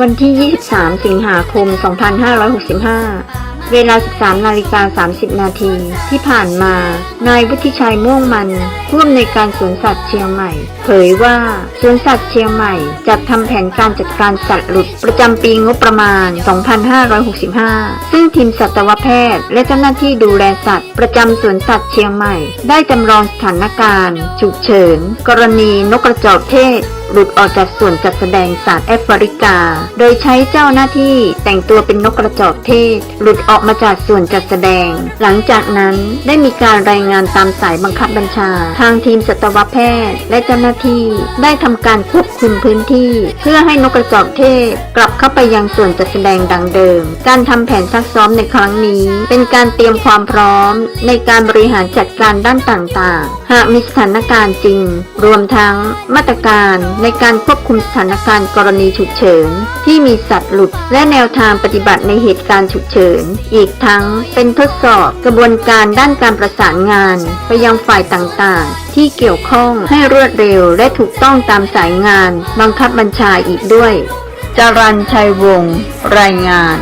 วันที่ 23 สิงหาคม 2565 เวลา 13 นาฬิกา 30 นาที ที่ผ่านมา นายวุฒิชัยม่วงมันผู้อำนวยการสวนสัตว์เชียงใหม่ เผยว่าสวนสัตว์เชียงใหม่จัดทำแผนการจัดการสัตว์หลุดประจำปีงบประมาณ 2565 ซึ่งทีมสัตวแพทย์ และเจ้าหน้าที่ดูแลสัตว์ ประจำสวนสัตว์เชียงใหม่ ได้จำลองสถานการณ์ฉุกเฉิน กรณีนกกระจอกเทศ หลุดออกจากส่วนจัดแสดงสัตว์แอฟริกา โดยใช้เจ้าหน้าที่แต่งตัวเป็นนกกระจอกเทศ หลุดออกมาจากส่วนจัดแสดง หลังจากนั้นได้มีการรายงานตามสายบังคับบัญชา ทางทีมสัตวแพทย์ และเจ้าหน้าที่ได้ทำการควบคุมพื้นที่ เพื่อให้นกกระจอกเทศ กลับเข้าไปยังส่วนจัดแสดงดังเดิม การทำแผนซักซ้อมในครั้งนี้ เป็นการเตรียมความพร้อม ในการบริหารจัดการด้านต่างๆหากมีสถานการณ์จริง รวมทั้งมาตรการในการควบคุมสถานการณ์กรณีฉุกเฉิน ที่มีสัตว์หลุด และแนวทางปฏิบัติในเหตุการณ์ฉุกเฉิน อีกทั้งเป็นทดสอบกระบวนการด้านการประสานงาน ไปยังฝ่ายต่างๆ ที่เกี่ยวข้องให้รวดเร็วและถูกต้องตามสายงาน บังคับบัญชาอีกด้วยจรันชัยวงศ์รายงาน